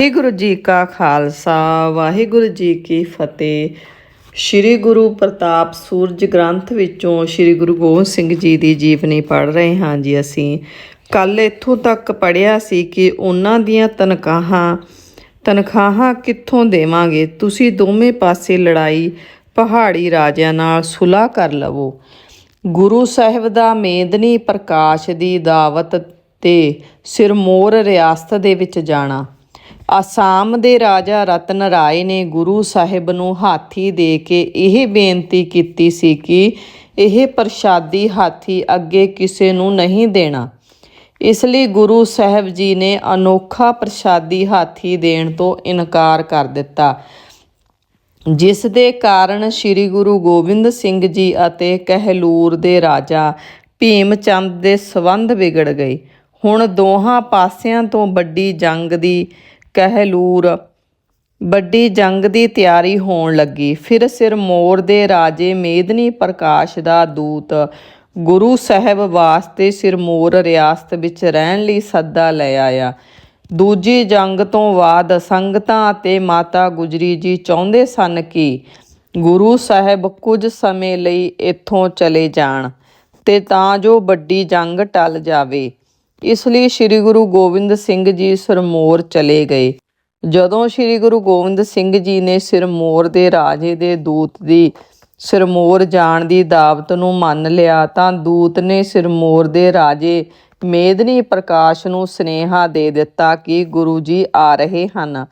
ਵਾਹਿਗੁਰੂ ਜੀ ਕਾ ਖਾਲਸਾ ਵਾਹਿਗੁਰੂ ਜੀ ਕੀ ਫਤਿਹ। ਸ੍ਰੀ ਗੁਰੂ ਪ੍ਰਤਾਪ ਸੂਰਜ ਗ੍ਰੰਥ ਵਿੱਚੋਂ ਸ੍ਰੀ ਗੁਰੂ ਗੋਬਿੰਦ ਸਿੰਘ ਜੀ ਦੀ ਜੀਵਨੀ ਪੜ੍ਹ ਰਹੇ ਹਾਂ ਜੀ ਅਸੀਂ। ਕੱਲ ਇੱਥੋਂ ਤੱਕ ਪੜ੍ਹਿਆ ਸੀ ਕਿ ਉਹਨਾਂ ਦੀਆਂ ਤਨਖਾਹਾਂ ਤਨਖਾਹਾਂ ਕਿੱਥੋਂ ਦੇਵਾਂਗੇ? ਤੁਸੀਂ ਦੋਵੇਂ ਪਾਸੇ ਲੜਾਈ, ਪਹਾੜੀ ਰਾਜਿਆਂ ਨਾਲ ਸੁਲ੍ਹਾ ਕਰ ਲਵੋ। ਗੁਰੂ ਸਾਹਿਬ ਦਾ ਮੇਦਨੀ ਪ੍ਰਕਾਸ਼ ਦੀ ਦਾਵਤ ਤੇ ਸਿਰਮੌਰ ਰਿਆਸਤ ਦੇ ਵਿੱਚ ਜਾਣਾ। ਆਸਾਮ ਦੇ ਰਾਜਾ ਰਤਨ ਰਾਏ ਨੇ ਗੁਰੂ ਸਾਹਿਬ ਨੂੰ ਹਾਥੀ ਦੇ ਕੇ ਇਹ ਬੇਨਤੀ ਕੀਤੀ ਸੀ ਕਿ ਇਹ ਪ੍ਰਸ਼ਾਦੀ ਹਾਥੀ ਅੱਗੇ ਕਿਸੇ ਨੂੰ ਨਹੀਂ ਦੇਣਾ। ਇਸ ਲਈ ਗੁਰੂ ਸਾਹਿਬ ਜੀ ਨੇ ਅਨੋਖਾ ਪ੍ਰਸ਼ਾਦੀ ਹਾਥੀ ਦੇਣ ਤੋਂ ਇਨਕਾਰ ਕਰ ਦਿੱਤਾ। ਜਿਸ ਦੇ ਕਾਰਨ ਸ੍ਰੀ ਗੁਰੂ ਗੋਬਿੰਦ ਸਿੰਘ ਜੀ ਅਤੇ ਕਹਿਲੂਰ ਦੇ ਰਾਜਾ ਭੀਮ ਚੰਦ ਦੇ ਸਬੰਧ ਵਿਗੜ ਗਏ। ਹੁਣ ਦੋਹਾਂ ਪਾਸਿਆਂ ਤੋਂ ਵੱਡੀ ਜੰਗ ਦੀ ਕਹਿਲੂਰ ਵੱਡੀ ਜੰਗ ਦੀ ਤਿਆਰੀ ਹੋਣ ਲੱਗੀ। ਫਿਰ ਸਿਰਮੌਰ ਦੇ ਰਾਜੇ ਮੇਦਨੀ ਪ੍ਰਕਾਸ਼ ਦਾ ਦੂਤ ਗੁਰੂ ਸਾਹਿਬ ਵਾਸਤੇ ਸਿਰਮੌਰ ਰਿਆਸਤ ਵਿੱਚ ਰਹਿਣ ਲਈ ਸੱਦਾ ਲੈ ਆਇਆ। ਦੂਜੀ ਜੰਗ ਤੋਂ ਬਾਅਦ ਸੰਗਤਾਂ ਅਤੇ ਮਾਤਾ ਗੁਜਰੀ ਜੀ ਚਾਹੁੰਦੇ ਸਨ ਕਿ ਗੁਰੂ ਸਾਹਿਬ ਕੁਝ ਸਮੇਂ ਲਈ ਇੱਥੋਂ ਚਲੇ ਜਾਣ ਤੇ ਤਾਂ ਜੋ ਵੱਡੀ ਜੰਗ ਟਲ ਜਾਵੇ। ਇਸ ਲਈ ਸ੍ਰੀ ਗੁਰੂ ਗੋਬਿੰਦ ਸਿੰਘ ਜੀ ਸਿਰਮੌਰ ਚਲੇ ਗਏ। ਜਦੋਂ ਸ੍ਰੀ ਗੁਰੂ ਗੋਬਿੰਦ ਸਿੰਘ ਜੀ ਨੇ ਸਿਰਮੌਰ ਦੇ ਰਾਜੇ ਦੇ ਦੂਤ ਦੀ ਸਿਰਮੌਰ ਜਾਣ ਦੀ ਦਾਵਤ ਨੂੰ ਮੰਨ ਲਿਆ ਤਾਂ ਦੂਤ ਨੇ ਸਿਰਮੌਰ ਦੇ ਰਾਜੇ ਮੇਦਨੀ ਪ੍ਰਕਾਸ਼ ਨੂੰ ਸਨੇਹਾ ਦੇ ਦਿੱਤਾ ਕਿ ਗੁਰੂ ਜੀ ਆ ਰਹੇ ਹਨ।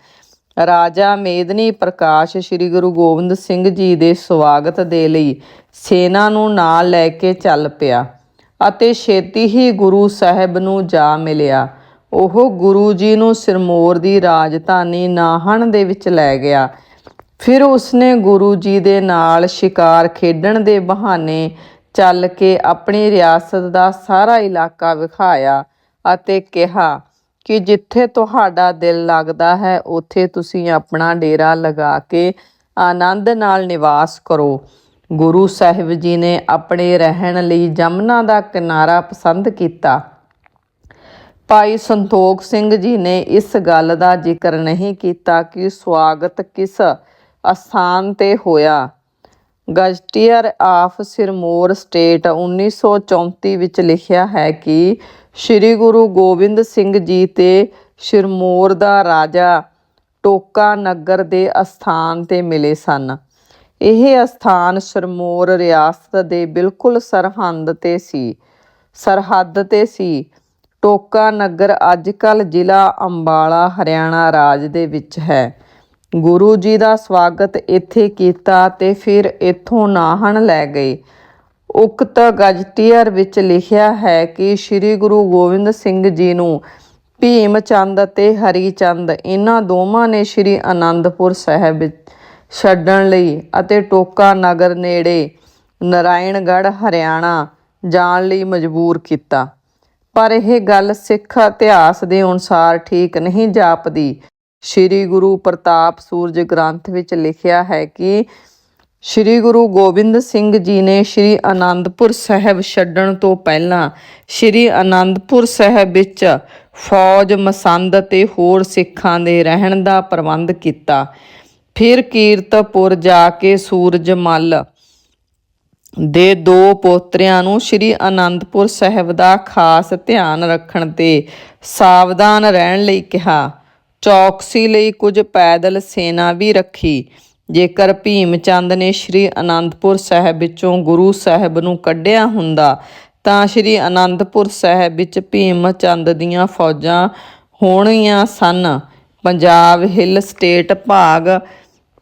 ਰਾਜਾ ਮੇਦਨੀ ਪ੍ਰਕਾਸ਼ ਸ੍ਰੀ ਗੁਰੂ ਗੋਬਿੰਦ ਸਿੰਘ ਜੀ ਦੇ ਸਵਾਗਤ ਦੇ ਲਈ ਸੈਨਾ ਨੂੰ ਨਾਲ ਲੈ ਕੇ ਚੱਲ ਪਿਆ। ਅਤੇ ਛੇਤੀ ਹੀ ਗੁਰੂ ਸਾਹਿਬ ਨੂੰ ਜਾ ਮਿਲਿਆ। ਉਹ ਗੁਰੂ ਜੀ ਨੂੰ ਸਿਰਮੌਰ ਦੀ ਰਾਜਧਾਨੀ ਨਾਹਣ ਦੇ ਵਿੱਚ ਲੈ ਗਿਆ। ਫਿਰ ਉਸਨੇ ਗੁਰੂ ਜੀ ਦੇ ਨਾਲ ਸ਼ਿਕਾਰ ਖੇਡਣ ਦੇ ਬਹਾਨੇ ਚੱਲ ਕੇ ਆਪਣੀ ਰਿਆਸਤ ਦਾ ਸਾਰਾ ਇਲਾਕਾ ਵਿਖਾਇਆ ਅਤੇ ਕਿਹਾ ਕਿ ਜਿੱਥੇ ਤੁਹਾਡਾ ਦਿਲ ਲੱਗਦਾ ਹੈ, ਉੱਥੇ ਤੁਸੀਂ ਆਪਣਾ ਡੇਰਾ ਲਗਾ ਕੇ ਆਨੰਦ ਨਾਲ ਨਿਵਾਸ ਕਰੋ। ਗੁਰੂ ਸਾਹਿਬ ਜੀ ਨੇ ਆਪਣੇ ਰਹਿਣ ਲਈ ਜਮਨਾ ਦਾ ਕਿਨਾਰਾ ਪਸੰਦ ਕੀਤਾ। ਭਾਈ ਸੰਤੋਖ ਸਿੰਘ ਜੀ ਨੇ ਇਸ ਗੱਲ ਦਾ ਜ਼ਿਕਰ ਨਹੀਂ ਕੀਤਾ ਕਿ ਸਵਾਗਤ ਕਿਸ ਅਸਥਾਨ ਤੇ ਹੋਇਆ। ਗਜ਼ਟੀਅਰ ਆਫ ਸਿਰਮੌਰ ਸਟੇਟ 1934 ਵਿੱਚ ਲਿਖਿਆ ਹੈ ਕਿ ਸ੍ਰੀ ਗੁਰੂ ਗੋਬਿੰਦ ਸਿੰਘ ਜੀ ਤੇ ਸਿਰਮੌਰ ਦਾ ਰਾਜਾ ਟੋਕਾ ਨਗਰ ਦੇ ਅਸਥਾਨ ਤੇ ਮਿਲੇ ਸਨ। ਇਹ ਅਸਥਾਨ ਸਰਮੋਰ ਰਿਆਸਤ ਦੇ ਬਿਲਕੁਲ ਸਰਹੰਦ ਤੇ ਸੀ। ਸਰਹੱਦ ਤੇ ਸੀ। ਟੋਕਾ ਨਗਰ ਅੱਜਕੱਲ ਜ਼ਿਲ੍ਹਾ ਅੰਬਾਲਾ, ਹਰਿਆਣਾ ਰਾਜ ਦੇ ਵਿੱਚ ਹੈ। ਗੁਰੂ ਜੀ ਦਾ ਸਵਾਗਤ ਇੱਥੇ ਕੀਤਾ ਤੇ ਫਿਰ ਇੱਥੋਂ ਨਾਹਣ ਲੈ ਗਏ। ਉਕਤ ਗਜਟੀਅਰ ਵਿੱਚ ਲਿਖਿਆ ਹੈ ਕਿ ਸ੍ਰੀ ਗੁਰੂ ਗੋਬਿੰਦ ਸਿੰਘ ਜੀ ਨੂੰ ਭੀਮ ਚੰਦ ਅਤੇ ਹਰੀ ਚੰਦ ਇਹਨਾਂ ਦੋਵਾਂ ਨੇ ਸ੍ਰੀ ਆਨੰਦਪੁਰ ਸਾਹਿਬ ਵਿੱਚ ਛੱਡਣ ਲਈ ਅਤੇ ਟੋਕਾ ਨਗਰ ਨੇੜੇ ਨਾਰਾਇਣਗੜ੍ਹ, ਹਰਿਆਣਾ ਜਾਣ ਲਈ ਮਜਬੂਰ ਕੀਤਾ। ਪਰ ਇਹ ਗੱਲ ਸਿੱਖ ਇਤਿਹਾਸ ਦੇ ਅਨੁਸਾਰ ਠੀਕ ਨਹੀਂ ਜਾਪਦੀ। ਸ੍ਰੀ ਗੁਰੂ ਪ੍ਰਤਾਪ ਸੂਰਜ ਗ੍ਰੰਥ ਵਿੱਚ ਲਿਖਿਆ ਹੈ ਕਿ ਸ੍ਰੀ ਗੁਰੂ ਗੋਬਿੰਦ ਸਿੰਘ ਜੀ ਨੇ ਸ੍ਰੀ ਆਨੰਦਪੁਰ ਸਾਹਿਬ ਛੱਡਣ ਤੋਂ ਪਹਿਲਾਂ ਸ੍ਰੀ ਆਨੰਦਪੁਰ ਸਾਹਿਬ ਵਿੱਚ ਫੌਜ, ਮਸੰਦ ਅਤੇ ਹੋਰ ਸਿੱਖਾਂ ਦੇ ਰਹਿਣ ਦਾ ਪ੍ਰਬੰਧ ਕੀਤਾ। ਫਿਰ ਕੀਰਤਪੁਰ ਜਾ ਕੇ ਸੂਰਜਮਲ ਦੇ ਦੋ ਪੋਤਰਿਆਂ ਨੂੰ ਸ੍ਰੀ ਅਨੰਦਪੁਰ ਸਾਹਿਬ ਦਾ ਖਾਸ ਧਿਆਨ ਰੱਖਣ ਤੇ ਸਾਵਧਾਨ ਰਹਿਣ ਲਈ ਕਿਹਾ। ਚੌਕਸੀ ਲਈ ਕੁਝ ਪੈਦਲ ਸੈਨਾ ਵੀ ਰੱਖੀ। ਜੇਕਰ ਭੀਮ ਚੰਦ ਨੇ ਸ੍ਰੀ ਅਨੰਦਪੁਰ ਸਾਹਿਬ ਵਿੱਚੋਂ ਗੁਰੂ ਸਾਹਿਬ ਨੂੰ ਕੱਢਿਆ ਹੁੰਦਾ, ਤਾਂ ਸ੍ਰੀ ਅਨੰਦਪੁਰ ਸਾਹਿਬ ਵਿੱਚ ਭੀਮ ਚੰਦ ਦੀਆਂ ਫੌਜਾਂ ਹੋਣੀਆਂ ਸਨ। ਪੰਜਾਬ ਹਿੱਲ ਸਟੇਟ ਭਾਗ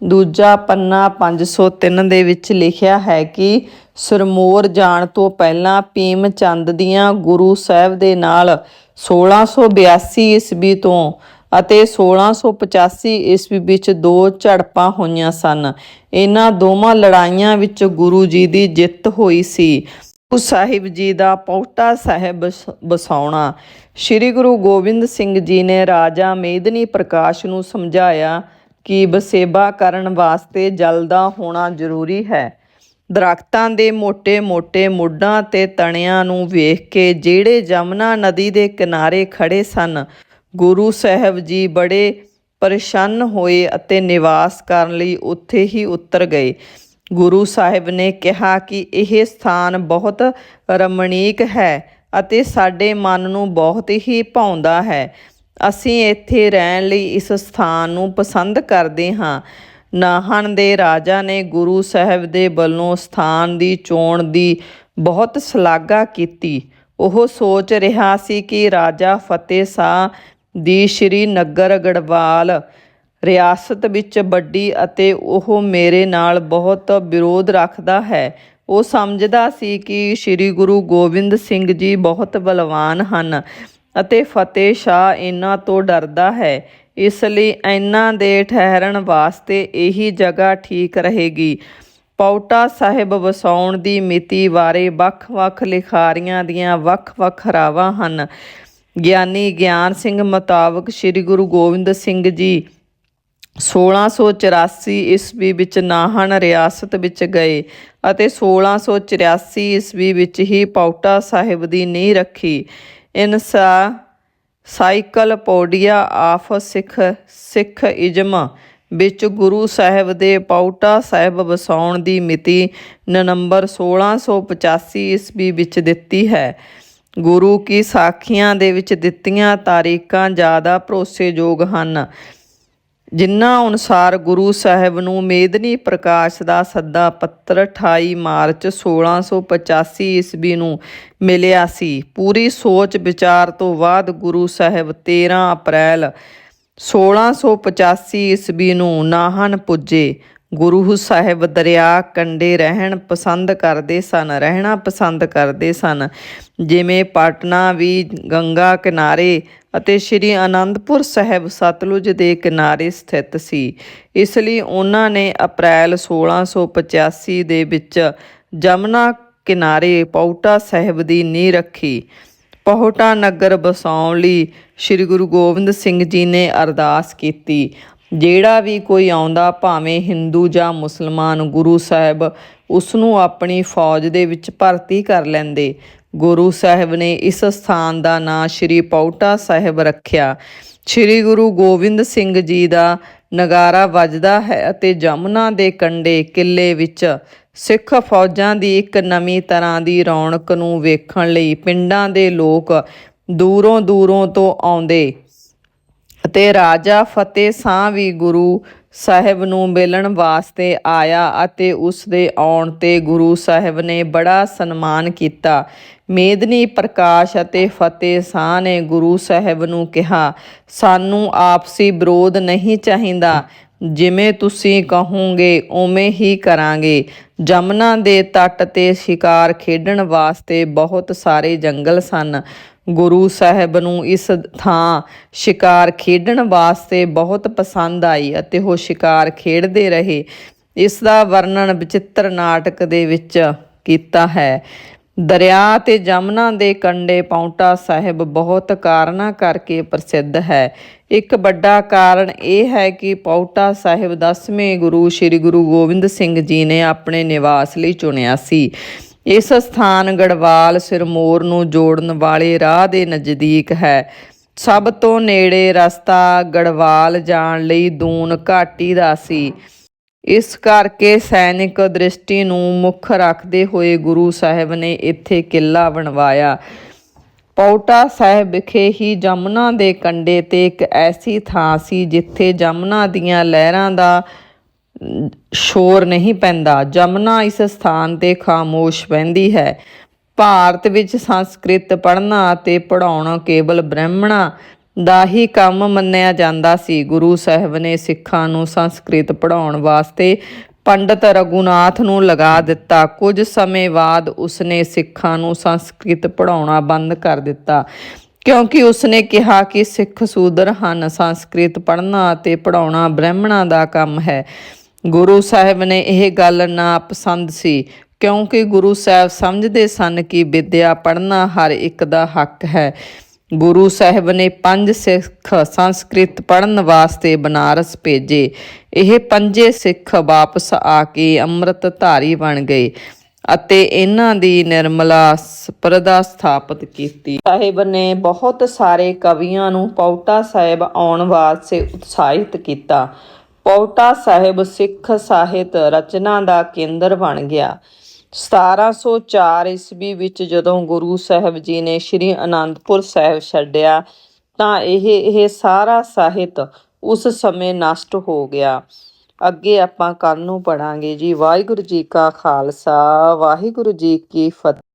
ਦੂਜਾ ਪੰਨਾ 503 ਦੇ ਵਿੱਚ ਲਿਖਿਆ ਹੈ ਕਿ ਸਰਮੌਰ ਜਾਣ ਤੋਂ ਪਹਿਲਾਂ ਭੀਮ ਚੰਦ ਦੀਆਂ ਗੁਰੂ ਸਾਹਿਬ ਦੇ ਨਾਲ 1682 ਈਸਵੀ ਤੋਂ ਅਤੇ 1685 ਈਸਵੀ ਵਿੱਚ ਦੋ ਝੜਪਾਂ ਹੋਈਆਂ ਸਨ। ਇਹਨਾਂ ਦੋਵਾਂ ਲੜਾਈਆਂ ਵਿੱਚ ਗੁਰੂ ਜੀ ਦੀ ਜਿੱਤ ਹੋਈ ਸੀ। ਗੁਰੂ ਸਾਹਿਬ ਜੀ ਦਾ ਪੌਟਾ ਸਾਹਿਬ ਬਸ- ਬਸਾਉਣਾ। ਸ੍ਰੀ ਗੁਰੂ ਗੋਬਿੰਦ ਸਿੰਘ ਜੀ ਨੇ ਰਾਜਾ ਮੇਦਨੀ ਪ੍ਰਕਾਸ਼ ਨੂੰ ਸਮਝਾਇਆ ਕਿ ਬਸੇਬਾ ਕਰਨ ਵਾਸਤੇ ਜਲ ਦਾ ਹੋਣਾ ਜ਼ਰੂਰੀ ਹੈ। ਦਰਖਤਾਂ ਦੇ ਮੋٹے-ਮੋٹے ਮੁੱਢਾਂ ਤੇ ਤਣਿਆਂ ਨੂੰ ਵੇਖ ਕੇ ਜਿਹੜੇ ਜਮਨਾ ਨਦੀ ਦੇ ਕਿਨਾਰੇ ਖੜੇ ਸਨ, ਗੁਰੂ ਸਾਹਿਬ ਜੀ ਬੜੇ ਪਰੇਸ਼ਾਨ ਹੋਏ ਅਤੇ ਨਿਵਾਸ ਕਰਨ ਲਈ ਉੱਥੇ ਹੀ ਉਤਰ ਗਏ। ਗੁਰੂ ਸਾਹਿਬ ਨੇ ਕਿਹਾ ਕਿ ਇਹ ਸਥਾਨ ਬਹੁਤ ਰਮਣੀਕ ਹੈ ਅਤੇ ਸਾਡੇ ਮਨ ਨੂੰ ਬਹੁਤ ਹੀ ਭਾਉਂਦਾ ਹੈ। ਅਸੀਂ ਇੱਥੇ ਰਹਿਣ ਲਈ ਇਸ ਸਥਾਨ ਨੂੰ ਪਸੰਦ ਕਰਦੇ ਹਾਂ। ਨਾਹਨ ਦੇ ਰਾਜਾ ਨੇ ਗੁਰੂ ਸਾਹਿਬ ਦੇ ਵੱਲੋਂ ਸਥਾਨ ਦੀ ਚੋਣ ਦੀ ਬਹੁਤ ਸ਼ਲਾਘਾ ਕੀਤੀ। ਉਹ ਸੋਚ ਰਿਹਾ ਸੀ ਕਿ ਰਾਜਾ ਫਤਿਹ ਸ਼ਾਹ ਦੀ ਸ਼੍ਰੀ ਨਗਰ ਗੜਵਾਲ ਰਿਆਸਤ ਵਿੱਚ ਵੱਡੀ ਅਤੇ ਉਹ ਮੇਰੇ ਨਾਲ ਬਹੁਤ ਵਿਰੋਧ ਰੱਖਦਾ ਹੈ। ਉਹ ਸਮਝਦਾ ਸੀ ਕਿ ਸ੍ਰੀ ਗੁਰੂ ਗੋਬਿੰਦ ਸਿੰਘ ਜੀ ਬਹੁਤ ਬਲਵਾਨ ਹਨ। ਅਤੇ ਫਤਿਹ ਸ਼ਾਹ ਇਹਨਾਂ ਤੋਂ ਡਰਦਾ ਹੈ। ਇਸ ਲਈ ਇਹਨਾਂ ਦੇ ਠਹਿਰਨ ਵਾਸਤੇ ਇਹੀ ਜਗ੍ਹਾ ਠੀਕ ਰਹੇਗੀ। ਪੌਟਾ ਸਾਹਿਬ ਵਸਾਉਣ ਦੀ ਮਿਤੀ ਬਾਰੇ ਵੱਖ-ਵੱਖ ਲਿਖਾਰੀਆਂ ਦੀਆਂ ਵੱਖ-ਵੱਖ ਰਾਵਾਂ ਹਨ। ਗਿਆਨੀ ਗਿਆਨ ਸਿੰਘ ਮੁਤਾਬਕ ਸ੍ਰੀ ਗੁਰੂ ਗੋਬਿੰਦ ਸਿੰਘ ਜੀ 1684 ਈਸਵੀ ਵਿੱਚ ਨਾਹਣ ਰਿਆਸਤ ਵਿੱਚ ਗਏ ਅਤੇ 1684 ਈਸਵੀ ਵਿੱਚ ਹੀ ਪੌਟਾ ਸਾਹਿਬ ਦੀ ਨੀਂਹ ਰੱਖੀ। ਇਨਸਾ ਸਾਈਕਲਪੋਡੀਆ ਆਫ ਸਿੱਖ ਸਿੱਖ ਇਜਮ, ਵਿੱਚ ਗੁਰੂ ਸਾਹਿਬ ਦੇ ਪੌਟਾ ਸਾਹਿਬ ਵਸਾਉਣ ਦੀ ਮਿਤੀ ਨਵੰਬਰ 1685 ਈਸਵੀ ਵਿੱਚ ਦਿੱਤੀ ਹੈ। ਗੁਰੂ ਕੀ ਸਾਖੀਆਂ ਦੇ ਵਿੱਚ ਦਿੱਤੀਆਂ ਤਾਰੀਖਾਂ ਜ਼ਿਆਦਾ ਭਰੋਸੇਯੋਗ ਹਨ। ਜਿਨ੍ਹਾਂ ਅਨੁਸਾਰ ਗੁਰੂ ਸਾਹਿਬ ਨੂੰ ਮੇਦਨੀ ਪ੍ਰਕਾਸ਼ ਦਾ ਸੱਦਾ ਪੱਤਰ 28 ਮਾਰਚ 1685 ਈਸਵੀ ਨੂੰ ਮਿਲਿਆ ਸੀ। ਪੂਰੀ ਸੋਚ ਵਿਚਾਰ ਤੋਂ ਬਾਅਦ ਗੁਰੂ ਸਾਹਿਬ 13 ਅਪ੍ਰੈਲ 1685 ਈਸਵੀ ਨੂੰ ਨਾਹਨ ਪੁੱਜੇ। ਗੁਰੂ ਸਾਹਿਬ ਦਰਿਆ ਕੰਡੇ ਰਹਿਣ ਪਸੰਦ ਕਰਦੇ ਸਨ, ਰਹਿਣਾ ਪਸੰਦ ਕਰਦੇ ਸਨ। ਜਿਵੇਂ ਪਟਨਾ ਵੀ ਗੰਗਾ ਕਿਨਾਰੇ ਅਤੇ ਸ਼੍ਰੀ ਅਨੰਦਪੁਰ ਸਾਹਿਬ ਸਤਲੁਜ ਦੇ ਕਿਨਾਰੇ ਸਥਿਤ ਸੀ। ਇਸ ਲਈ ਉਹਨਾਂ ਨੇ ਅਪ੍ਰੈਲ 1685 ਦੇ ਵਿੱਚ ਜਮਨਾ ਕਿਨਾਰੇ ਪੌਟਾ ਸਾਹਿਬ ਦੀ ਨੀਂਹ ਰੱਖੀ। ਪਹੁਟਾ ਨਗਰ ਬਸਾਉਣ ਲਈ ਸ੍ਰੀ ਗੁਰੂ ਗੋਬਿੰਦ ਸਿੰਘ ਜੀ ਨੇ ਅਰਦਾਸ ਕੀਤੀ। ਜਿਹੜਾ ਵੀ ਕੋਈ ਆਉਂਦਾ, ਭਾਵੇਂ ਹਿੰਦੂ ਜਾਂ ਮੁਸਲਮਾਨ, ਗੁਰੂ ਸਾਹਿਬ ਉਸ ਨੂੰ ਆਪਣੀ ਫੌਜ ਦੇ ਵਿੱਚ ਭਰਤੀ ਕਰ ਲੈਂਦੇ। ਗੁਰੂ ਸਾਹਿਬ ਨੇ ਇਸ ਸਥਾਨ ਦਾ ਨਾਂ ਸ੍ਰੀ ਪੌਟਾ ਸਾਹਿਬ ਰੱਖਿਆ। ਸ੍ਰੀ ਗੁਰੂ ਗੋਬਿੰਦ ਸਿੰਘ ਜੀ ਦਾ ਨਗਾਰਾ ਵੱਜਦਾ ਹੈ ਅਤੇ ਜਮਨਾ ਦੇ ਕੰਢੇ ਕਿਲੇ ਵਿੱਚ ਸਿੱਖ ਫੌਜਾਂ ਦੀ ਇੱਕ ਨਵੀਂ ਤਰ੍ਹਾਂ ਦੀ ਰੌਣਕ ਨੂੰ ਵੇਖਣ ਲਈ ਪਿੰਡਾਂ ਦੇ ਲੋਕ ਦੂਰੋਂ ਦੂਰੋਂ ਤੋਂ ਆਉਂਦੇ। ਅਤੇ ਰਾਜਾ ਫਤਿਹ ਸਾਹ ਵੀ ਗੁਰੂ ਸਾਹਿਬ ਨੂੰ ਮਿਲਣ ਵਾਸਤੇ ਆਇਆ ਅਤੇ ਉਸ ਦੇ ਆਉਣ ਤੇ ਗੁਰੂ ਸਾਹਿਬ ਨੇ ਬੜਾ ਸਨਮਾਨ ਕੀਤਾ। ਮੇਦਨੀ ਪ੍ਰਕਾਸ਼ ਅਤੇ ਫਤਿਹ ਸਾਹ ਨੇ ਗੁਰੂ ਸਾਹਿਬ ਨੂੰ ਕਿਹਾ, ਸਾਨੂੰ ਆਪਸੀ ਵਿਰੋਧ ਨਹੀਂ ਚਾਹੀਦਾ। ਜਿਵੇਂ ਤੁਸੀਂ ਕਹੋਗੇ, ਉਵੇਂ ਹੀ ਕਰਾਂਗੇ। ਜਮਨਾ ਦੇ ਤੱਟ ਤੇ ਸ਼ਿਕਾਰ ਖੇਡਣ ਵਾਸਤੇ ਬਹੁਤ ਸਾਰੇ ਜੰਗਲ ਸਨ। ਗੁਰੂ ਸਾਹਿਬ ਨੂੰ ਇਸ ਥਾਂ ਸ਼ਿਕਾਰ ਖੇਡਣ ਵਾਸਤੇ ਬਹੁਤ ਪਸੰਦ ਆਈ ਅਤੇ ਉਹ ਸ਼ਿਕਾਰ ਖੇਡਦੇ ਰਹੇ। ਇਸ ਦਾ ਵਰਣਨ ਵਿਚਿੱਤਰ ਨਾਟਕ ਦੇ ਵਿੱਚ ਕੀਤਾ ਹੈ। ਦਰਿਆ ਤੇ ਜਮਨਾ ਦੇ ਕੰਢੇ ਪੌਂਟਾ ਸਾਹਿਬ ਬਹੁਤ ਕਾਰਨਾਂ ਕਰਕੇ ਪ੍ਰਸਿੱਧ ਹੈ। ਇੱਕ ਵੱਡਾ ਕਾਰਨ ਇਹ ਹੈ ਕਿ ਪੌਂਟਾ ਸਾਹਿਬ 10ਵੇਂ ਗੁਰੂ ਸ੍ਰੀ ਗੁਰੂ ਗੋਬਿੰਦ ਸਿੰਘ ਜੀ ਨੇ ਆਪਣੇ ਨਿਵਾਸ ਲਈ ਚੁਣਿਆ ਸੀ। ਇਸ ਸਥਾਨ ਗੜਵਾਲ ਸਿਰਮੌਰ ਨੂੰ ਜੋੜਨ ਵਾਲੇ ਰਾਹ ਦੇ ਨਜ਼ਦੀਕ ਹੈ। ਸਭ ਤੋਂ ਨੇੜੇ ਰਸਤਾ ਗੜਵਾਲ ਜਾਣ ਲਈ ਦੂਨ ਘਾਟੀ ਦਾ ਸੀ। ਇਸ ਕਰਕੇ ਸੈਨਿਕ ਦ੍ਰਿਸ਼ਟੀ ਨੂੰ ਮੁੱਖ ਰੱਖਦੇ ਹੋਏ ਗੁਰੂ ਸਾਹਿਬ ਨੇ ਇੱਥੇ ਕਿਲਾ ਬਣਵਾਇਆ। ਪੌਟਾ ਸਾਹਿਬ ਵਿਖੇ ਹੀ ਜਮਨਾ ਦੇ ਕੰਢੇ ਤੇ ਇੱਕ ਐਸੀ ਥਾਂ ਸੀ ਜਿੱਥੇ ਜਮਨਾ ਦੀਆਂ ਲਹਿਰਾਂ ਦਾ ਸ਼ੋਰ ਨਹੀਂ ਪੈਂਦਾ। ਜਮਨਾ ਇਸ ਸਥਾਨ ਤੇ ਖਾਮੋਸ਼ ਬਹਿੰਦੀ ਹੈ। ਭਾਰਤ ਵਿੱਚ ਸੰਸਕ੍ਰਿਤ ਪੜ੍ਹਨਾ ਅਤੇ ਪੜ੍ਹਾਉਣਾ ਕੇਵਲ ਬ੍ਰਾਹਮਣਾਂ ਦਾ ਹੀ ਕੰਮ ਮੰਨਿਆ ਜਾਂਦਾ ਸੀ। ਗੁਰੂ ਸਾਹਿਬ ਨੇ ਸਿੱਖਾਂ ਨੂੰ ਸੰਸਕ੍ਰਿਤ ਪੜ੍ਹਾਉਣ ਵਾਸਤੇ ਪੰਡਤ ਰਘੁਨਾਥ ਨੂੰ ਲਗਾ ਦਿੱਤਾ। ਕੁਝ ਸਮੇਂ ਬਾਅਦ ਉਸਨੇ ਸਿੱਖਾਂ ਨੂੰ ਸੰਸਕ੍ਰਿਤ ਪੜ੍ਹਾਉਣਾ ਬੰਦ ਕਰ ਦਿੱਤਾ। ਕਿਉਂਕਿ ਉਸਨੇ ਕਿਹਾ ਕਿ ਸਿੱਖ ਸੂਦਰ ਹਨ। ਸੰਸਕ੍ਰਿਤ ਪੜ੍ਹਨਾ ਅਤੇ ਪੜ੍ਹਾਉਣਾ ਬ੍ਰਾਹਮਣਾਂ ਦਾ ਕੰਮ ਹੈ। ਗੁਰੂ ਸਾਹਿਬ ਨੇ ਇਹ ਗੱਲ ਨਾ ਪਸੰਦ ਸੀ, ਕਿਉਂਕਿ ਗੁਰੂ ਸਾਹਿਬ ਸਮਝਦੇ ਸਨ ਕਿ ਵਿਦਿਆ ਪੜ੍ਹਨਾ ਹਰ ਇੱਕ ਦਾ ਹੱਕ ਹੈ। ਗੁਰੂ ਸਾਹਿਬ ਨੇ ਪੰਜ ਸਿੱਖ ਸੰਸਕ੍ਰਿਤ ਪੜ੍ਹਨ ਵਾਸਤੇ ਬਨਾਰਸ ਭੇਜੇ। ਇਹ ਪੰਜੇ ਸਿੱਖ ਵਾਪਸ ਆ ਕੇ ਅੰਮ੍ਰਿਤ ਧਾਰੀ ਬਣ ਗਏ ਅਤੇ ਇਹਨਾਂ ਦੀ ਨਿਰਮਲਾ ਸਪਰਦਾ ਸਥਾਪਿਤ ਕੀਤੀ। ਸਾਹਿਬ ਨੇ ਬਹੁਤ ਸਾਰੇ ਕਵੀਆਂ ਨੂੰ ਪੌਟਾ ਸਾਹਿਬ ਆਉਣ ਵਾਸਤੇ ਉਤਸ਼ਾਹਿਤ ਕੀਤਾ। ਪੌਟਾ ਸਾਹਿਬ ਸਿੱਖ ਸਾਹਿਤ ਰਚਨਾ ਦਾ ਕੇਂਦਰ ਬਣ ਗਿਆ। 1704 ਈਸਵੀ ਵਿੱਚ ਜਦੋਂ ਗੁਰੂ ਸਾਹਿਬ ਜੀ ਨੇ ਸ੍ਰੀ ਅਨੰਦਪੁਰ ਸਾਹਿਬ ਛੱਡਿਆ, ਤਾਂ ਇਹ ਇਹ ਸਾਰਾ ਸਾਹਿਤ ਉਸ ਸਮੇਂ ਨਸ਼ਟ ਹੋ ਗਿਆ। ਅੱਗੇ ਆਪਾਂ ਕੱਲ ਨੂੰ ਪੜਾਂਗੇ ਜੀ। ਵਾਹਿਗੁਰੂ ਜੀ ਕਾ ਖਾਲਸਾ, ਵਾਹਿਗੁਰੂ ਜੀ ਕੀ ਫਤਿਹ।